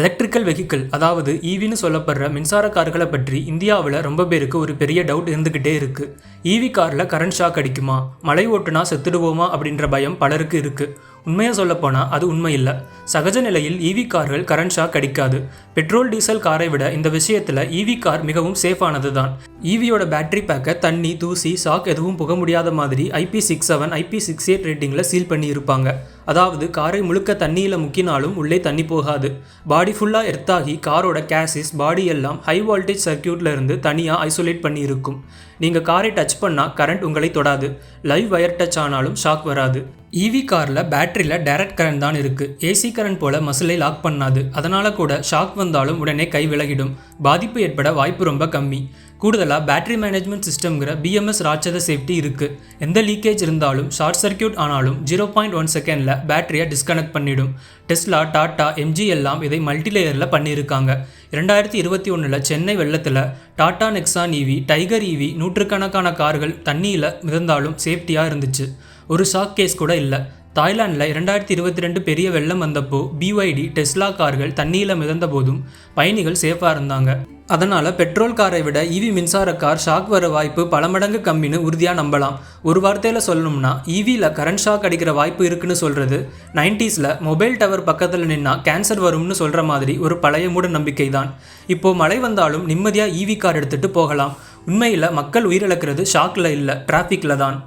Electrical vehicle அதாவது ஈவின்னு சொல்லப்படுற மின்சார கார்களை பற்றி இந்தியாவில் ரொம்ப பேருக்கு ஒரு பெரிய டவுட் இருந்துக்கிட்டே இருக்கு. ஈவி காரில் கரண்ட் ஷாக் அடிக்குமா? மலை ஓட்டுனா செத்துடுவோமா? அப்படின்ற பயம் பலருக்கு இருக்கு. உண்மையாக சொல்லப்போனால் அது உண்மை இல்லை. சகஜ நிலையில் ஈவி கார்கள் கரண்ட் ஷாக் அடிக்காது. பெட்ரோல் டீசல் காரை விட இந்த விஷயத்தில் ஈவி கார் மிகவும் சேஃபானது தான் ஈவியோட பேட்டரி பேக்கை தண்ணி தூசி ஷாக் எதுவும் புக முடியாத மாதிரி IP six seven IP six eight ரேட்டிங்கில் seal பண்ணி இருப்பாங்க. அதாவது காரை முழுக்க தண்ணியில் முக்கினாலும் உள்ளே தண்ணி போகாது. பாடி ஃபுல்லாக எர்த்தாகி காரோட கேசிஸ் பாடி எல்லாம் ஹை வோல்டேஜ் சர்க்கியூட்ல இருந்து தனியாக ஐசோலேட் பண்ணி இருக்கும். நீங்கள் காரை டச் பண்ணால் கரண்ட் உங்களை தொடாது. லைவ் வயர் டச் ஆனாலும் ஷாக் வராது. ஈவி காரில் பேட்டரியில் டைரக்ட் கரண்ட் தான் இருக்குது ஏசி கரண்ட் போல் மசிலை லாக் பண்ணாது. அதனால் கூட ஷாக் வந்தாலும் உடனே கை விலகிடும். பாதிப்பு ஏற்பட வாய்ப்பு ரொம்ப கம்மி. கூடுதலாக பேட்டரி மேனேஜ்மெண்ட் சிஸ்டம்ங்கிற பிஎம்எஸ் ராட்சத சேஃப்டி இருக்குது எந்த லீக்கேஜ் இருந்தாலும் ஷார்ட் சர்க்கியூட் ஆனாலும் ஜீரோ பாயிண்ட் ஒன் செகண்டில் பேட்டரியை டிஸ்கனெக்ட் பண்ணிடும். டெஸ்லா டாட்டா எம்ஜி எல்லாம் இதை மல்டிலேயரில் பண்ணியிருக்காங்க இரண்டாயிரத்தி இருபத்தி ஒன்றில் சென்னை வெள்ளத்தில் Tata Nexon EV Tigor EV நூற்றுக்கணக்கான கார்கள் தண்ணியில் மிதந்தாலும் சேஃப்டியாக இருந்துச்சு. ஒரு ஷாக் கேஸ் கூட இல்லை. தாய்லாந்தில் இரண்டாயிரத்தி இருபத்தி ரெண்டு பெரிய வெள்ளம் வந்தப்போ பிஒய்டி டெஸ்லா கார்கள் தண்ணியில் மிதந்த போதும் பயணிகள் சேஃபாக இருந்தாங்க. அதனால் பெட்ரோல் காரை விட இவி மின்சார கார் ஷாக் வர வாய்ப்பு பல மடங்கு கம்மின்னு உறுதியாக நம்பலாம். ஒரு வார்த்தையில் சொல்லணும்னா ஈவியில் கரண்ட் ஷாக் அடிக்கிற வாய்ப்பு இருக்குன்னு சொல்கிறது நைன்டிஸில் மொபைல் டவர் பக்கத்தில் நின்னா கேன்சர் வரும்னு சொல்கிற மாதிரி ஒரு பழைய மூட நம்பிக்கை தான் இப்போது மழை வந்தாலும் நிம்மதியாக ஈவி கார் எடுத்துகிட்டு போகலாம். உண்மையில் மக்கள் உயிரிழக்கிறது ஷாக்கில் இல்லை டிராஃபிக்கில் தான்.